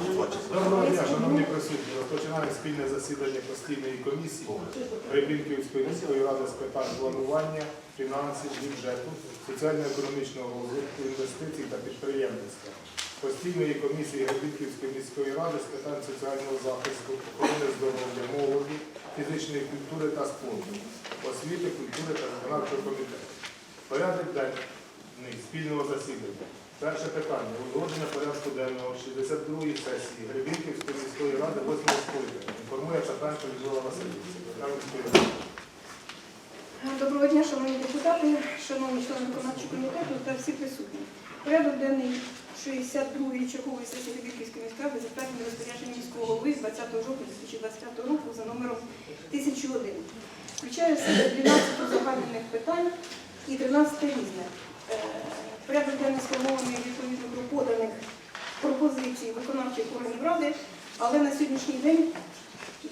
Доброго дня, шановні присутні. Розпочинаємо спільне засідання постійної комісії Рибінківської міської ради з питань планування, фінансів, бюджету, соціально-економічного розвитку, інвестицій та підприємництва. Постійної комісії Рибінківської міської ради з питань соціального захисту, охорони здоров'я, молоді, фізичної культури та спорту, освіти, культури та виконавчого комітету. Порядок денний спільного засідання. Перше питання. Узгодження порядку денного 62-ї сесії Гребінківської міської ради 8 скликання. Інформує Петранко Людмила Васильівна. Доброго дня, шановні депутати, шановні члени виконавчого комітету та всі присутні. Порядок денний 62-ї чергової сесії Львівської міської ради затверджений розпорядженням міського голови 20 жовтня 2025 року за номером 1001. Включає себе 12 узагальнених питань і 13 різних. Порядок денний сформований відповідно до поданих пропозицій виконавчих органів ради, але на сьогоднішній день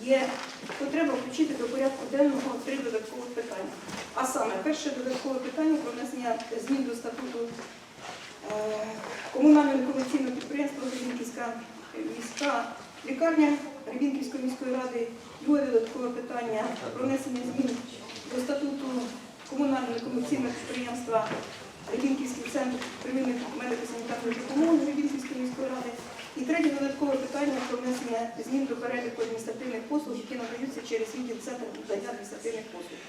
є потреба включити до порядку денного три додаткових питання. А саме, перше додаткове питання про внесення змін до статуту е, комунального некомерційного підприємства Рівненківська міська лікарня Рівненківської міської ради. Друге додаткове питання про внесення змін до статуту комунального некомерційного підприємства Рівненківський центр первинної медико-санітарної допомоги Рівненківської міської ради. І третє додаткове питання про внесення змін до переліку адміністративних послуг, які надаються через відділ центру надання адміністративних послуг.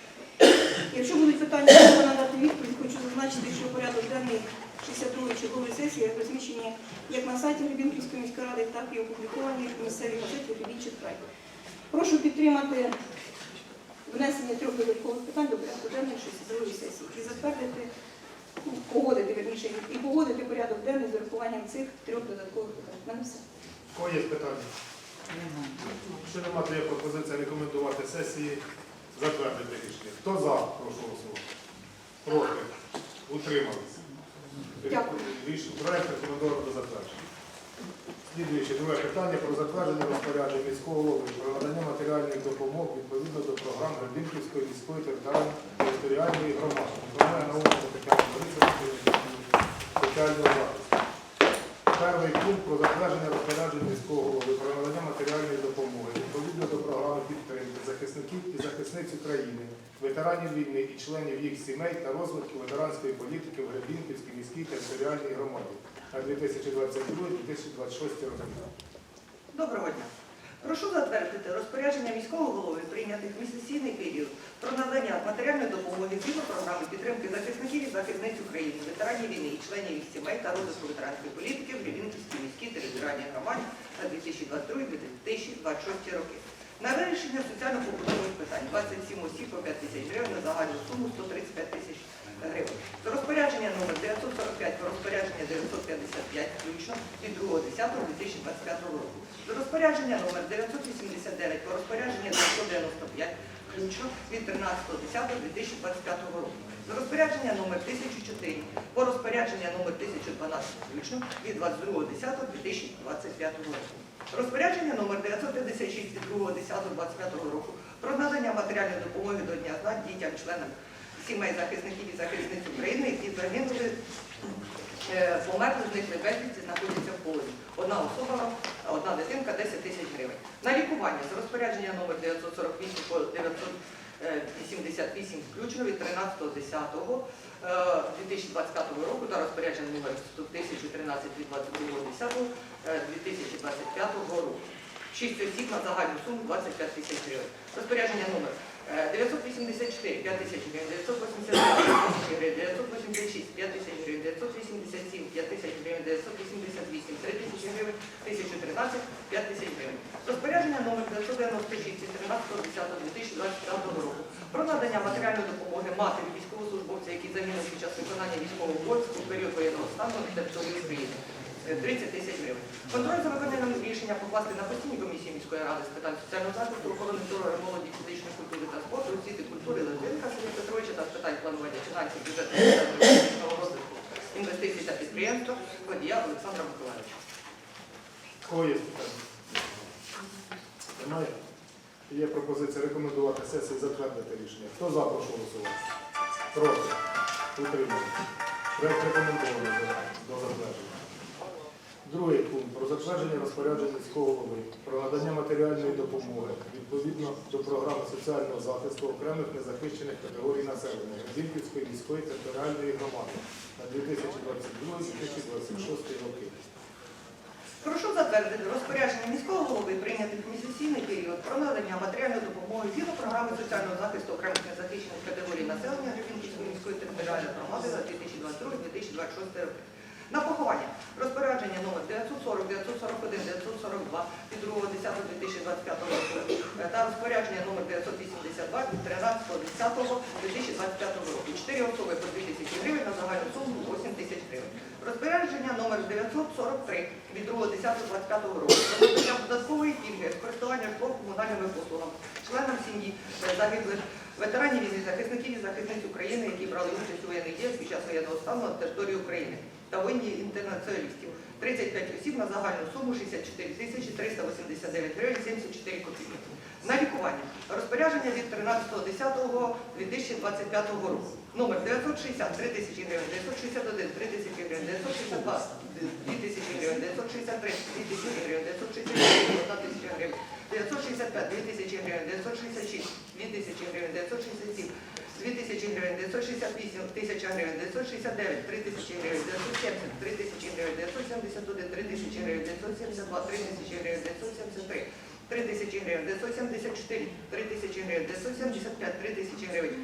Якщо будуть питання, треба надати відповідь, хочу зазначити, що порядок денний 62-ї чергової сесії розміщені як на сайті Рибінківської міської ради, так і опубліковані в місцевій газеті «Рибінчий край». Прошу підтримати внесення трьох додаткових питань до порядку денної 62-ї сесії і затвердити, погодити, верніше, і погодити порядок денний з урахуванням цих трьох додаткових питань. Мене все. Кого є питання? Якщо нема, то є пропозиція рекомендувати сесії затвердити рішення. Хто за? Прошу голосувати. Проти? Утримались? Дякую. Рішення проект рекомендовано до затвердження. Слідуюче друге питання про затвердження розпорядження міського голови про надання матеріальних допомог відповідно до програм Гребінківської міської територіальної- громади. Наука Тетяна Борисовна, соціального захисту. Перший пункт про затвердження розпорядження міського голови про надання матеріальної допомоги відповідно до програми підтримки захисників і захисниць України, ветеранів війни і членів їх сімей та розвитку ветеранської політики в Гребінківській міській територіальній громаді 2022-2026 роки. Доброго дня. Прошу затвердити розпорядження міського голови прийнятих в місяційний період про надання матеріальної допомоги згідно програми підтримки захисників і захисниць України, ветеранів війни і членів їх сімей та розвитку ветеранської політики в Рівненській міській територіальній громаді на 2022-2026 роки. На вирішення соціально-побутових питань 27 осіб по 5 тисяч гривень на загальну суму 135 тисяч гривень. З розпорядження номер 945 по розпорядження 955 включно від 2.10.2025 року. З розпорядження номер 989 по розпорядження 995 включно від 13.10.2025 року. З розпорядження номер 1004 по розпорядження номер 1012 включно від 22.10.2025 року. Розпорядження номер 956 від 2.10.25 року про надання матеріальної допомоги до Дня знань дітям, членам сімей захисників і захисниць України, які загинули, е, померли, зникли безвісті, знаходяться в полоні. Одна особа, одна дитинка 10 тисяч гривень. На лікування з розпорядження номер 948 по 988 включно від 13.10.2025 року та розпорядження номер 1013 від 22.10.2025 року. Шість осіб на загальну суму 25 тисяч гривень. Розпорядження номер е, 984 5 тисяч гривень, 985 тисяч гривень, 986 5 тисяч гривень, 987 5 тисяч гривень, 988 3 тисячі гривень, 1013 5 тисяч гривень. Розпорядження номер 996 від 13.10.2025 року про надання матеріальної допомоги матері військовослужбовця, які загинули під час виконання військового обов'язку у період воєнного стану на території України. Е, 30 тисяч гривень. Контроль за виконанням рішення покласти на постійні комісії міської ради з питань соціального захисту, охорони здоров'я, молоді, культури та спорту, освіти, культури, Литвинка Сергія Петровича та з питань планування фінансів, бюджету, економічного розвитку, інвестицій та підприємства, водія Олександра Миколаївича. Кого є питання? Немає? Є пропозиція рекомендувати сесії затвердити рішення. Хто за, прошу голосувати. Проти? Утримались? Проект рекомендований до- затвердження. Другий пункт про затвердження розпорядження міського голови надання матеріальної допомоги відповідно до програми соціального захисту окремих незахищених категорій населення Гребінківської міської територіальної громади на 2022-2026 роки. Прошу затвердити розпорядження міського голови прийняти в місяційний період про надання матеріальної допомоги згідно програми соціального захисту окремих незахищених категорій населення Гребінківської міської територіальної громади на 2022-2026 роки. На поховання розпорядження номер 940, 941, 942 від 2.10.2025 року та розпорядження номер 982 від 13.10.2025 року. Чотири особи по 2 тисячі гривень на загальну суму 8 тисяч гривень. Розпорядження номер 943 від 2.10.25 року про додаткової пільги користування житлом комунальними послугами членам сім'ї загиблих ветеранів війни, захисників і захисниць України, які брали участь у воєнних діях під час воєнного стану на території України та воїнів інтернаціоналістів. 35 осіб на загальну суму 64 тисячі 389 гривень 74 копійки. На лікування. Розпорядження від 13.10.2025 року. Номер 960 3 тисячі гривень, 961 3 тисячі гривень, 962 2 тисячі гривень, 963 2 тисячі гривень, 964 1 тисяча гривень, 965 2 тисячі гривень, 966 2 тисячі гривень, 967 2 тисячі гривень, 968 тисяча гривень, 969 3 тисячі гривень, 970 3 тисячі гривень, 971 3 тисячі гривень, 972 3 тисячі гривень, 973 3 тисячі гривень, 974 3 тисячі гривень, 975 3 тисячі гривень,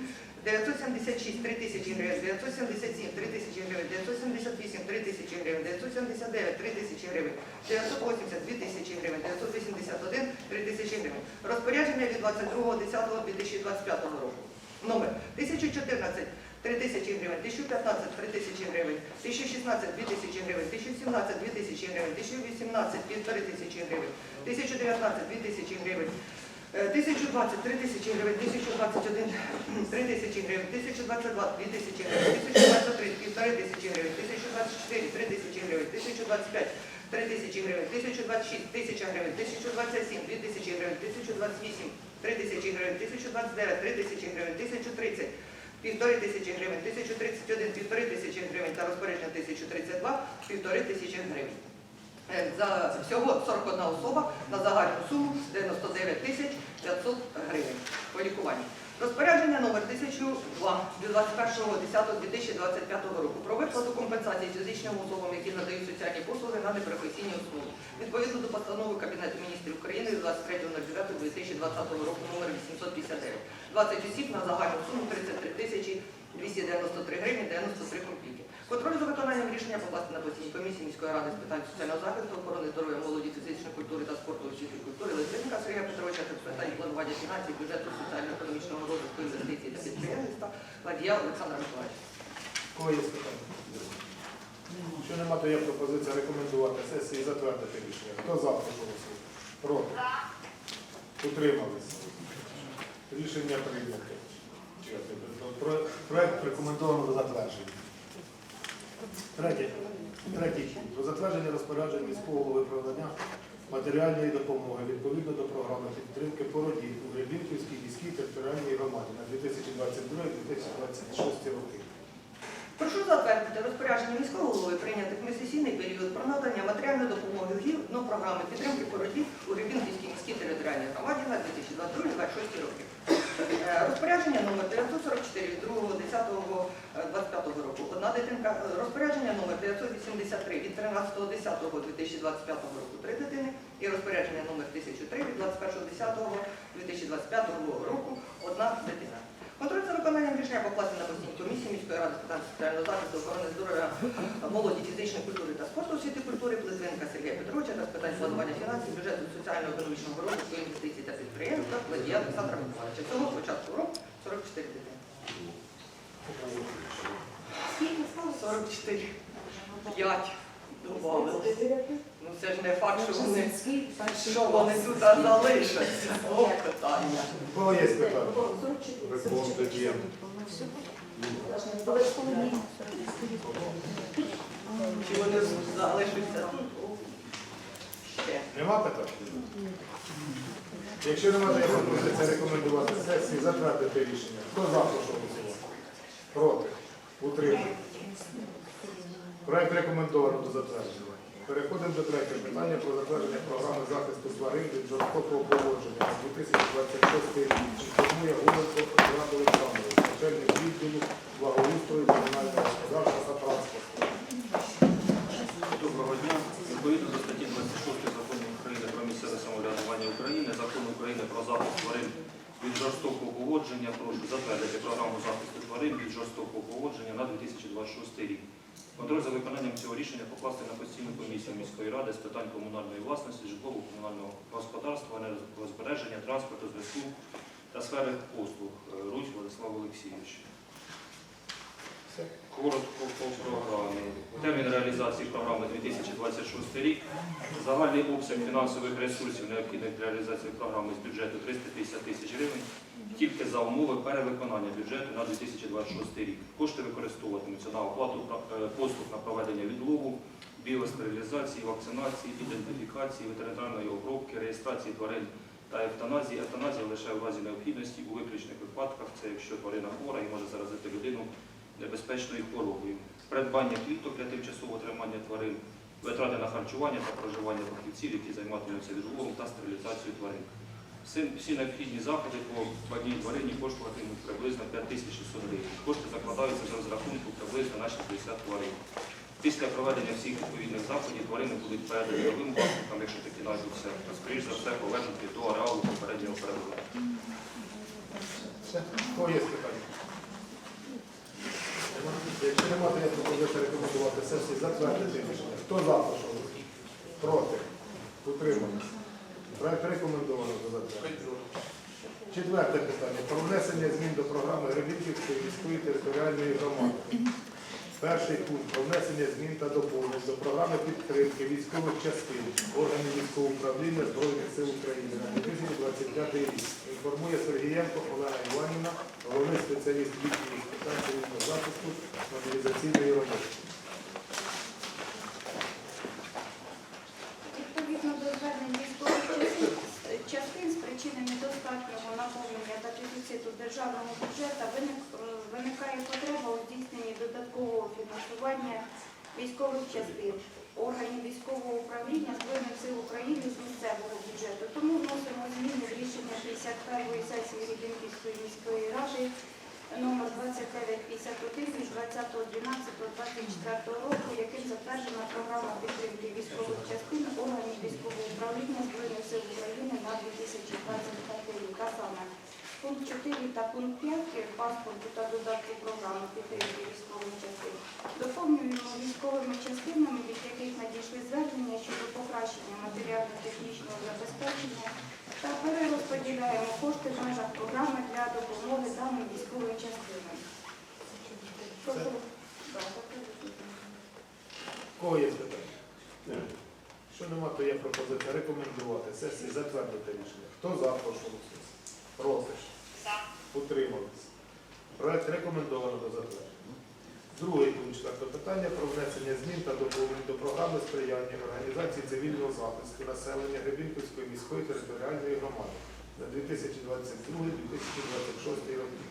976 3 тисячі гривень, 977 3 тисячі гривень, 978 3 тисячі гривень, 979 3 тисячі гривень, 980 2 тисячі гривень, 981 3 тисячі гривень. Розпорядження від 22.10.2025 року. Номер 1014 3 тисячі гривень, 1015 3 тисячі гривень, 1016 2 тисячі гривень, 1017 2 тисячі гривень, 1018 1,5 тисячі гривень, 1019 2 тисячі гривень, е, 1020 3 тисячі гривень, 1021 3 тисячі гривень, 1022 2 тисячі гривень, 1023 1,5 тисячі гривень, 1024 3 тисячі гривень, 1025 3 тисячі гривень, 1026 тисяча гривень, 1027 2 тисячі гривень, 1028 3 тисячі гривень, 1029 3 тисячі гривень, 1030 півтори тисячі гривень, 1031 півтори тисячі гривень та розпорядження 1032 півтори тисячі гривень. Е, За всього 41 особа на загальну суму 99 тисяч 500 гривень по лікуванню. Розпорядження номер 1002 від 21.10.2025 року про виплату компенсації фізичним особам, які надають соціальні послуги на непрофесійній основі. Відповідно до постанови Кабінету міністрів України від 23.09.2020 року номер 859. 20 осіб на загальну суму 33 тисячі 293 гривні 93 копійки. Контроль за виконанням рішення покласти на постійній комісії міської ради з питань соціального захисту, охорони здоров'я, молоді, фізичної культури та спорту, освіти культури, Литвинка Сергія Петровича та питань планування фінансів, бюджету, соціально-економічного розвитку, інвестицій та підприємництва, Ладія Олександра Миколаївича. Кого є питання? Якщо нема, то є пропозиція рекомендувати сесії і затвердити рішення. Хто за прошу? Проти? Утрималися. Рішення прийнято. Про- Проект рекомендовано до затвердження. Третє. Третій. Про затвердження розпоряджень міського голови про матеріальної допомоги відповідно до програми підтримки породів у Гребінківській міській територіальній громаді на 2022-2026 роки. Прошу затвердити розпорядження міського голови прийняти в місяційний період про надання матеріальної допомоги згідно програми підтримки породів у Рівненській міській територіальній громаді на 2022-2026 роки. Розпорядження номер 944 від 2.10.25 року. Одна дитинка. Е, Розпорядження номер 983 від 13.10.2025 року. Три дитини. І розпорядження номер 1003 від 21.10.2025 року. Одна дитина. Контроль за виконанням рішення покласти на постійній комісії міської ради з питань соціального захисту, охорони здоров'я, молоді, фізичної культури та спорту, освіти культури, Плетвинка Сергія Петровича та з питань планування фінансів, бюджету, соціально-економічного розвитку, інвестицій та підприємства, Ладія Олександра Миколаївича. Цього початку року 44 дитини. Скільки 44. 5 добавили. Ну це ж не факт, що вони, що вони тут залишаться. О, питання. Кого є питання? 44. Чи вони залишаться тут? Ще. Нема питань? Якщо є пропозиція рекомендувати сесії, затвердити рішення. Хто за прошу голосувати? Проти? Утримати. Проект рекомендовано до затвердження. Переходимо до третього питання про затвердження програми захисту тварин від жорстокого поводження на 2026 рік. Інформує Голенко Іван Олександрович, начальник відділу благоустрою комунального господарства та транспорту. Доброго дня. Відповідно до статті 26 закону України про місцеве самоврядування України, закону України про захист тварин від жорстокого поводження, прошу затвердити програму захисту тварин від жорстокого поводження на 2026 рік. Контроль за виконанням цього рішення покласти на постійну комісію міської ради з питань комунальної власності, житлово-комунального господарства, енергозбереження, транспорту, зв'язку та сфери послуг. Е, Рудь Владислав Олексійович. Коротко по програмі. Термін реалізації програми 2026 рік. Загальний обсяг фінансових ресурсів, необхідних для реалізації програми з бюджету 350 тисяч гривень, тільки за умови перевиконання бюджету на 2026 рік. Кошти використовуватимуться на оплату е, послуг на проведення відлову, біостерилізації, вакцинації, ідентифікації, ветеринарної обробки, реєстрації тварин та евтаназії. Евтаназія лише в разі необхідності у виключних випадках, це якщо тварина хвора і може заразити людину небезпечною хворобою, придбання кліток для тимчасового тримання тварин, витрати на харчування та проживання фахівців, які займатимуться відловом та стерилізацією тварин. Всі, необхідні заходи по одній тварині коштуватимуть приблизно 5600 гривень. Кошти закладаються за розрахунку приблизно на 60 тварин. Після проведення всіх відповідних заходів тварини будуть передані новим власникам, якщо такі знайдуться, скоріш за все повернуті до ареалу попереднього перебування. Все. Кого є питання? Якщо немає, то я рекомендувати сесії затвердити рішення. Хто за, прошу? Проти? Утримались? Проект рекомендовано до затвердження. Четверте питання. Про внесення змін до програми Гребінківської міської територіальної громади. Перший пункт про внесення змін та доповнень до програми підтримки військових частин органів військового управління Збройних сил України на 2025 рік. Інформує Сергієнко Олена Іванівна, головний спеціаліст відділу з питань цивільного захисту мобілізаційної роботи. Відповідно до звернень військових частин- з причини наповнення та дефіциту державного бюджету виникає потреба у додаткового фінансування військових частин, органів військового управління Збройних сил України з місцевого бюджету. Тому вносимо зміни в рішення 51-ї сесії Рібінківської міської ради номер 2951 від 20.12.24 року, яким затверджена програма підтримки військових частин органів військового управління Збройних сил України на 2025 рік. А саме пункт 4 та пункт 5 паспорту та додатку програми підтримки військових частин доповнюємо військовими частинами, від яких надійшли звернення щодо покращення матеріально-технічного забезпечення та перерозподіляємо кошти в межах програми для допомоги даним військовим частинам. Кого є питання? Що нема, то є пропозиція рекомендувати сесії затвердити рішення. Хто за, прошу голосувати. Проти? Утримались. Проект рекомендовано до затвердження. Другий пункт четвертого питання про внесення змін та доповнень до програми сприяння організації цивільного захисту населення Гребінківської міської територіальної громади на 2022-2026 роки.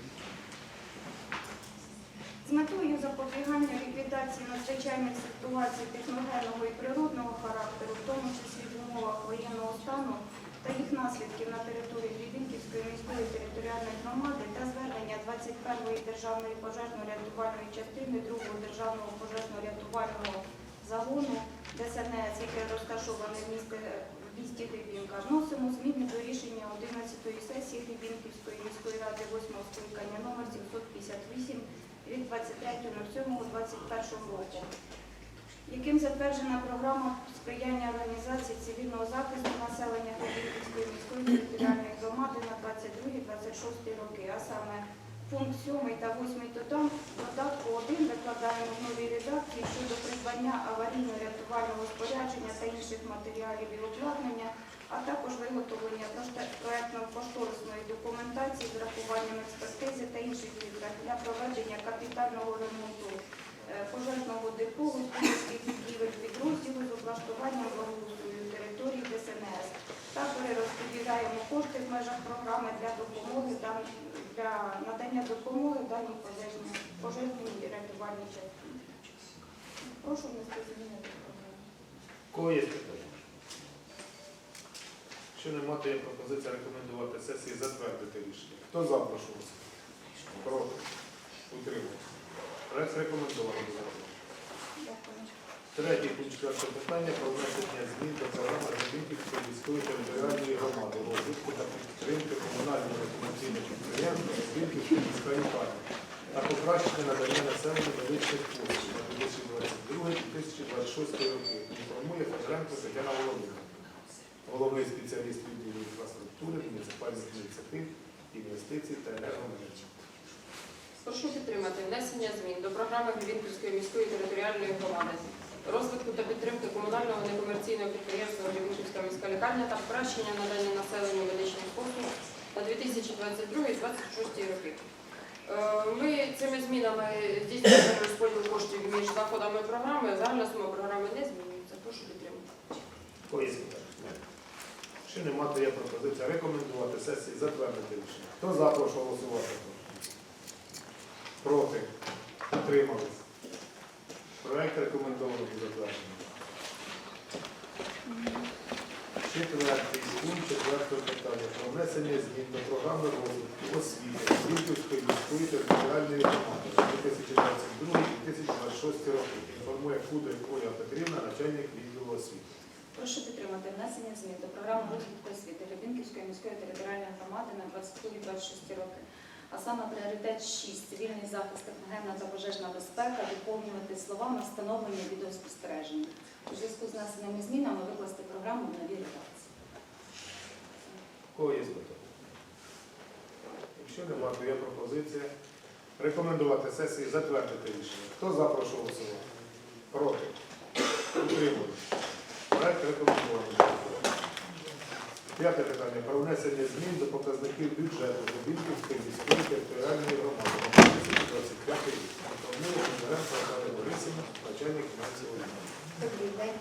З метою запобігання ліквідації надзвичайних ситуацій техногенного і природного характеру, в тому числі в умовах воєнного стану та їх наслідків на території Львівської міської територіальної громади та звернення 21-ї державної пожежно-рятувальної частини 2-го державного пожежно-рятувального загону ДСНС, яке розташоване в місті, в місті Гребінка, вносимо зміни до рішення 11-ї сесії Гребінківської міської ради 8-го скликання номер 758 від 23.07.21 року, яким затверджена програма сприяння організації цивільного захисту населення Гребінківської міської територіальної громади на 22-26 роки, а саме пункт 7 та 8 додам додатку 1 викладаємо в новій редакції щодо придбання аварійно-рятувального спорядження та інших матеріалів і обладнання, а також виготовлення проєктно-кошторисної документації з врахуванням експертизи та інших витрат для проведення капітального ремонту пожежного депо, господарських будівель підрозділу з облаштуванням благоустрою території ДСНС та перерозподіляємо кошти в межах програми для допомоги для надання допомоги даній пожежній пожежній рятувальній частині. Прошу внести зміни до програми. Кого є питання? Якщо нема, то є пропозиція рекомендувати сесії затвердити рішення. Хто за? Проти? Утримується. Проект рекомендований. Дякую. Третій пункт четвертого питання про внесення змін до програми Рожденківської міської територіальної громади розвитку та підтримки комунального некомерційного підприємства Рожденківської міської лікарні та покращення надання населенню медичних послуг на 2022-2026 роки. Інформує Федоренко Тетяна Володимирівна, головний спеціаліст відділу інфраструктури, муніципальних ініціатив, інвестицій та енергоменеджменту. Прошу підтримати внесення змін до програми Гребінківської міської територіальної громади, розвитку та підтримки комунального некомерційного підприємства Гребінківська міська лікарня та покращення надання населенню медичних послуг на 2022-2026 роки. Е, Ми цими змінами здійснюємо розподіл коштів між заходами програми. Загальна сума програми не змінюється. Прошу підтримати. Кого є питання? Якщо нема, то є пропозиція рекомендувати сесії затвердити рішення. Хто за, прошу голосувати. Проти? Утримались? Проект рекомендований до затвердження. Четвертий пункт четвертого питання про внесення змін до програми розвитку освіти Київської міської територіальної громади на 2022-2026 роки. Інформує Кудрик Оля Петрівна, начальник відділу освіти. Прошу підтримати внесення змін до програми розвитку освіти Рябінківської міської територіальної громади на 22-26 роки. А саме пріоритет 6 цивільний захист, техногенна та пожежна безпека доповнювати словами встановлення відеоспостереження. У зв'язку з внесеними змінами викласти програму в новій редакції. Кого є питання? Якщо нема, то є пропозиція рекомендувати сесії затвердити рішення. Хто за, прошу голосувати? Проти? Утримують. Проект рекомендований. П'яте питання про внесення змін до показників бюджету Рубінківської міської територіальної громади на 2025 рік. Інформує Бондаренко Наталія Борисівна, начальник фінансового відділу.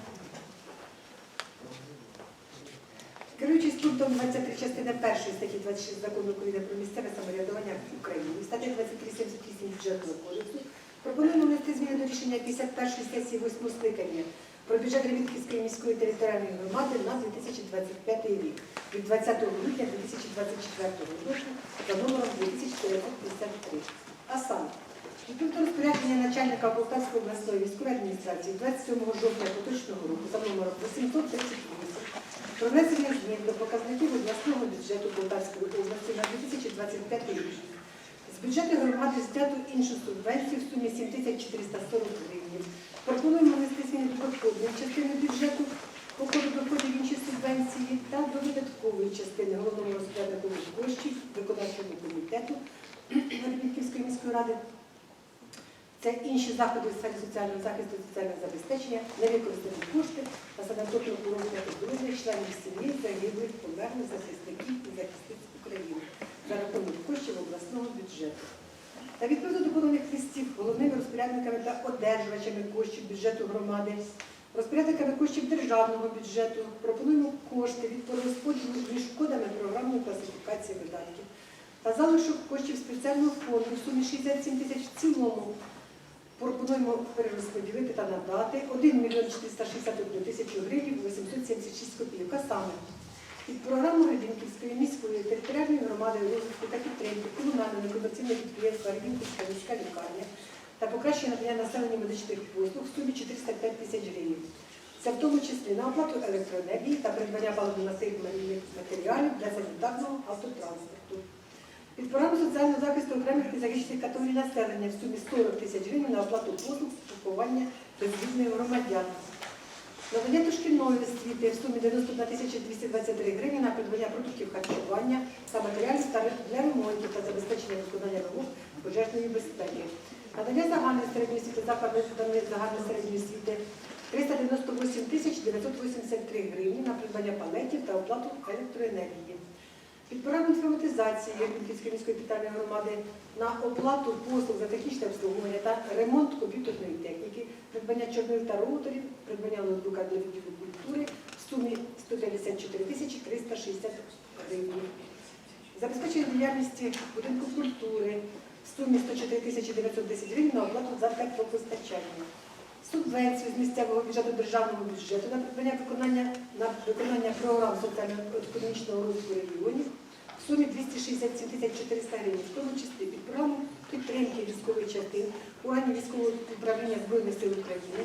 Керуючись пунктом 23 частини 1 статті 26 закону України про місцеве самоврядування в Україні, статті 2378 бюджетного кодексу, пропонуємо внести зміни до рішення 51 сесії 8 скликання про бюджет Рівінківської міської територіальної громади на 2025 рік від 20 грудня 2024 року за номером 2453. А саме, Відповідно розпорядження начальника Полтавської обласної військової адміністрації 27 жовтня поточного року за номером 838 про внесення змін до показників обласного бюджету Полтавської області на 2025 рік. З бюджету громади знято іншу субвенцію в сумі 7440 гривень. Пропонуємо внести зміни до доходної частини бюджету по коду доходів інші субвенції та до видаткової частини головного розпоряднику коштів виконавчого комітету Рівненської міської ради це інші заходи у сфері соціального захисту соціального забезпечення, невикористані кошти та санаторного курортного здоров'я членів сім'ї загиблих померлих захисників і захисниць України за рахунок коштів обласного бюджету. Та відповідно до поданих листів головними розпорядниками та одержувачами коштів бюджету громади, розпорядниками коштів державного бюджету пропонуємо кошти від перерозподілу між кодами програмної класифікації видатків та залишок коштів спеціального фонду в сумі 67 тисяч в цілому пропонуємо перерозподілити та надати 1 мільйон 461 тисячу гривень 876 копійок. А саме під програму Рибінківської міської територіальної громади розвитку та підтримки комунального некомерційного підприємства Рибінківська міська лікарня та покращення надання населення медичних послуг в сумі 405 тисяч гривень. Це в тому числі на оплату електроенергії та придбання паливно-мастильних матеріалів для санітарного автотранспорту. Під програму соціального захисту окремих незахищених категорій населення в сумі 40 тисяч гривень на оплату послуг з спілкування безвідних громадян. Надання дошкільної освіти в сумі 91 тисяча 223 гривні на придбання продуктів харчування та матеріалів та для ремонтів та забезпечення виконання вимог пожежної безпеки. Надання загальної середньої освіти закладами загальної середньої освіти 398 тисяч 983 гривні на придбання палетів та оплату електроенергії. Під програму інформатизації Єрмінківської міської питальної громади на оплату послуг за технічне обслуговування та ремонт комп'ютерної техніки, придбання чорних та роутерів, придбання ноутбука для відділу культури в сумі 154 тисячі 360 гривень. Забезпечення діяльності будинку культури в сумі 104 тисячі 910 гривень на оплату за теплопостачання. субвенцію з місцевого бюджету державного бюджету на придбання виконання на виконання програм соціально-економічного розвитку регіонів в сумі 267 тисяч 400 гривень, в тому числі під програму підтримки військових частин органів військового управління Збройних сил України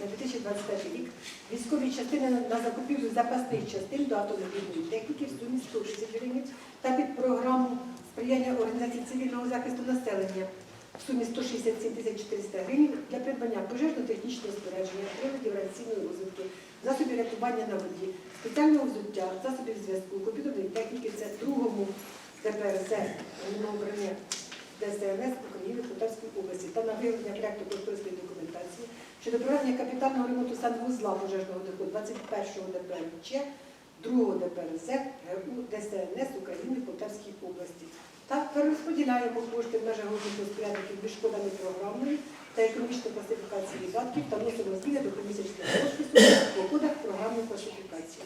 на 2025 рік. Військові частини на- закупівлю запасних частин до автомобільної техніки в сумі 100 тисяч гривень та під програму сприяння організації цивільного захисту населення в сумі 167 тисяч 400 гривень для придбання пожежно-технічного спорядження, приладів радіаційної розвитки, засобів рятування на воді, спеціального взуття, засобів зв'язку, комп'ютерної техніки, це другому управління ДСНС України Полтавської області та на виявлення проекту кошторисної документації щодо проведення капітального ремонту санвузла пожежного даху 21-го ДПМЧ, 2-го ДПРЗ ГУ ДСНС України в Полтавській області. Та перерозподіляємо кошти в межах головних розпорядників між кодами програмної та економічної класифікації видатків та вносимо зміни до помісячного розпису по кодах програмної класифікації.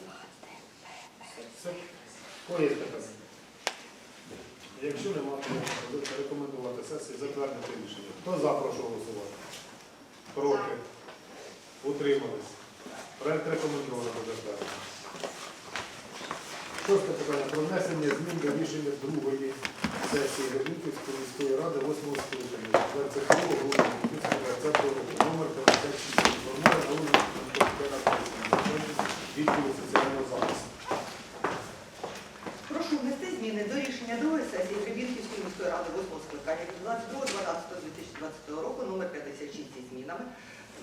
Все. Кого є питання? Якщо немає, рекомендувати сесії затвердити рішення. Хто за, прошу голосувати? Проти? Утримались? Проект рекомендовано до затвердження. Шосте питання про внесення змін до рішення другої сесії Рівненської міської ради 8 скликання 22 грудня 2020 року, номер 56, інформує вулиці відділу соціального захисту. Прошу внести зміни до рішення другої сесії Гребінківської міської ради 8 скликання від 22.12.2020 року номер 56 зі змінами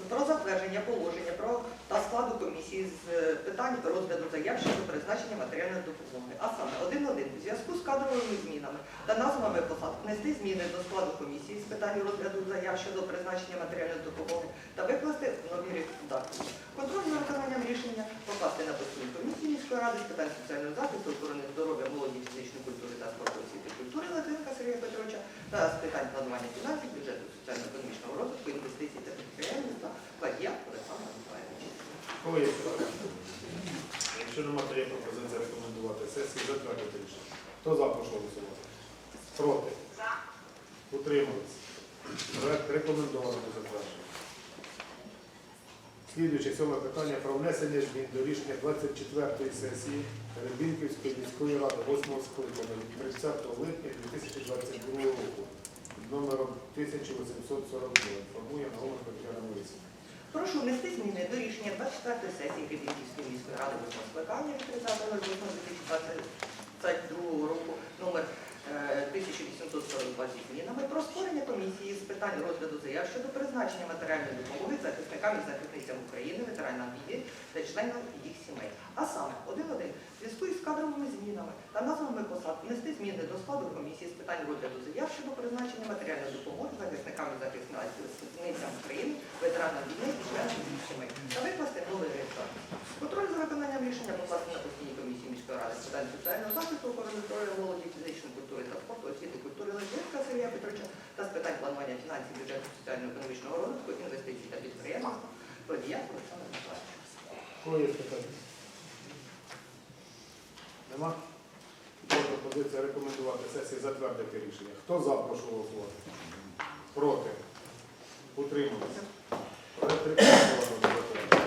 про затвердження положення про та складу комісії з е, питань розгляду заяв щодо призначення матеріальної допомоги. А саме 1.1. У зв'язку з кадровими змінами та назвами посад внести зміни до складу комісії з питань розгляду заяв щодо призначення матеріальної допомоги та викласти нові редакції. Контроль за виконанням рішення покласти на постійну комісію міської ради з питань соціального захисту, охорони здоров'я, молоді, фізичної культури та спорту освіти культури Латинка Сергія Петровича та з питань планування фінансів, бюджету, соціально-економічного розвитку, інвестицій та підприємництва Ладія Олександра Миколаївича. Коли? Якщо немає, то є пропозиція рекомендувати сесії затвердити рішення. Хто за, прошу голосувати? Проти? Утримались? Проект рекомендовано до затвердження. Слідуюче сьоме питання про внесення змін до рішення 24-ї сесії Рибінківської міської ради 8 скликання від 30 липня 2022 року під номером 1849. Формує Нагома Тетяна Борисівна. Прошу внести зміни до рішення 24 сесії Кибінківської міської ради 8 скликання від 30.08.2022 року номер 1842 зі змінами про створення комісії з питань розгляду заяв щодо призначення матеріальної допомоги захисникам і захисницям України, ветеранам війни та членам їх сімей. А саме 1.1. В зв'язку із кадровими змінами та назвами посад внести зміни до складу комісії з питань розгляду заяв щодо призначення матеріальної допомоги захисникам і захисницям України, ветеранам війни і членам їх сімей та викласти новий реєстр. Контроль за виконанням рішення покласти на постійній комісії міської ради з питань соціального захисту, охорони здоров'я, фізичної культури та спорту, освіти, культури Литвинська Сергія Петровича та з питань планування фінансів, бюджету, соціально-економічного розвитку, інвестицій та підприємництва Водія Олександра Миколаївича. Питання? Нема? Є пропозиція рекомендувати сесії затвердити рішення. Хто за, прошу голосувати? Проти? Рекомендовано до затвердження.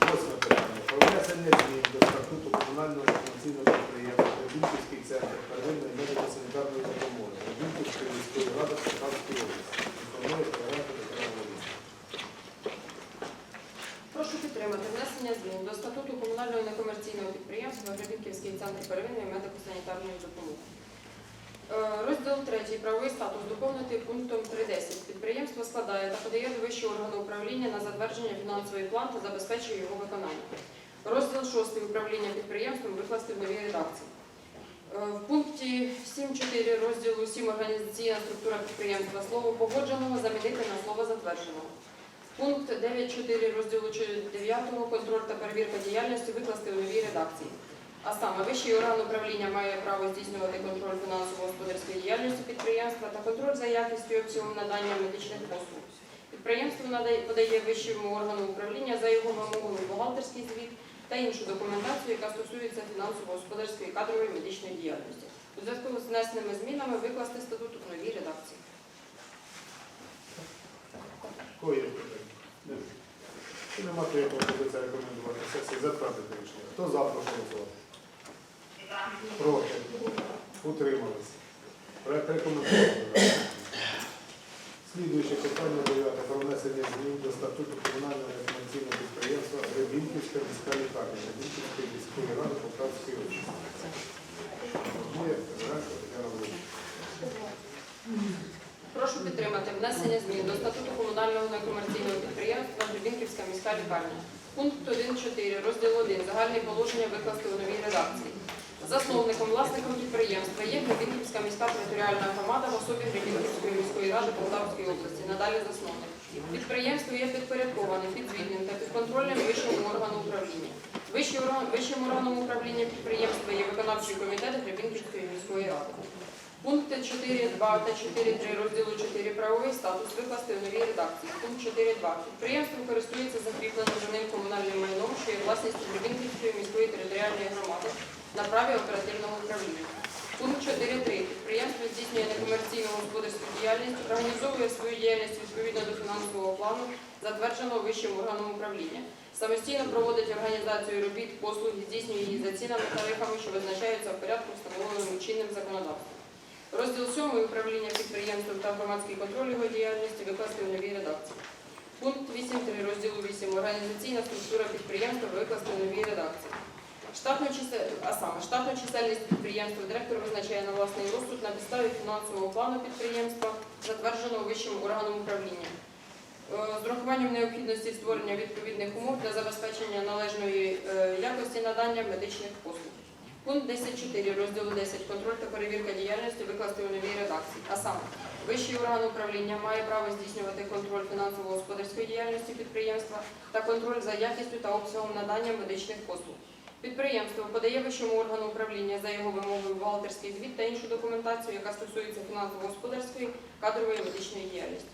Восьме питання. Про внесення до статуту комунального інформаційного підприємства Рибінківський центр первинної медико-санітарної допомоги Рибінківської міської ради Полтавської області. Інформує Тетяна Володимирівна. Прошу підтримати внесення змін до статуту комунального некомерційного підприємства Гребінківський центр первинної медико-санітарної допомоги. Е, Розділ 3. Правовий статус доповнити пунктом 3.10. Підприємство складає та подає до вищого органу управління на затвердження фінансовий план та забезпечує його виконання. Розділ 6. Управління підприємством викласти в новій редакції. Е, В пункті 7.4 розділу 7 організаційна структура підприємства слово погодженого замінити на слово затвердженого. Пункт 9.4 розділу 9 контроль та перевірка діяльності викласти у новій редакції. А саме, вищий орган управління має право здійснювати контроль фінансово-господарської діяльності підприємства та контроль за якістю і обсягом надання медичних послуг. Підприємство надає- подає вищому органу управління за його вимогою бухгалтерський звіт та іншу документацію, яка стосується фінансово-господарської кадрової медичної діяльності. У зв'язку з внесеними змінами викласти статут у новій редакції. Чи нема, то пропозиція рекомендувати сесії затвердити рішення. Хто за, прошу. Проти. Утримались. Проект рекомендований. Слідуюче питання дев'яте про внесення змін до статуту комунального некомерційного підприємства Рибінківська міська лікарня Рибінківської міської ради Полтавської області. Прошу підтримати внесення змін до статуту комунального некомерційного підприємства Гребінківська міська лікарня. Пункт 1.4, розділ 1, загальні положення викласти у новій редакції. Засновником, власником підприємства є Гребінківська міська територіальна громада в особі Гребінківської міської ради Полтавської області, надалі засновник. Підприємство є підпорядковане, підзвітним та підконтрольним вищому органу управління. Вищим органом управління підприємства є виконавчий комітет Гребінківської міської ради. Пункти 4.2 та 4.3 розділу 4 правовий статус викласти в новій редакції. Пункт 4.2. Підприємство користується закріпленим за ним комунальним майном, що є власністю Гребінківської міської територіальної громади на праві оперативного управління. Пункт 4.3. Підприємство здійснює некомерційну господарську діяльність, організовує свою діяльність відповідно до фінансового плану, затвердженого вищим органом управління. Самостійно проводить організацію робіт, послуг і здійснює її за цінами тарифами, що визначаються в порядку, встановленому чинним законодавством. Розділ 7 управління підприємством та громадський контроль його діяльності викласти у новій редакції. Пункт 8.3 розділу 8 організаційна структура підприємства викласти у новій редакції. Штатну чисе- а саме штатну чисельність підприємства директор визначає на власний розсуд на підставі фінансового плану підприємства, затвердженого вищим органом управління. Е, З урахуванням необхідності створення відповідних умов для забезпечення належної е, якості надання медичних послуг. Пункт 10.4 розділу 10 контроль та перевірка діяльності викласти у новій редакції. А саме, вищий орган управління має право здійснювати контроль фінансово-господарської діяльності підприємства та контроль за якістю та обсягом надання медичних послуг. Підприємство подає вищому органу управління за його вимогою бухгалтерський звіт та іншу документацію, яка стосується фінансово-господарської, кадрової медичної діяльності.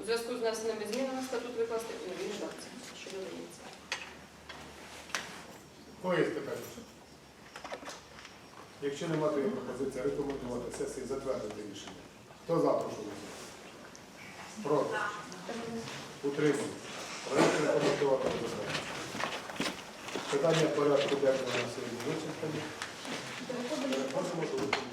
У зв'язку з внесеними змінами статут викласти у новій редакції, що додається. Кого питання? Якщо немає, то є пропозиція рекомендувати сесії затвердити рішення. Хто за, прошу голосувати. Проти. Рекомендувати розглянути. Питання порядку денного на сьогодні вичерпані. Переходимо до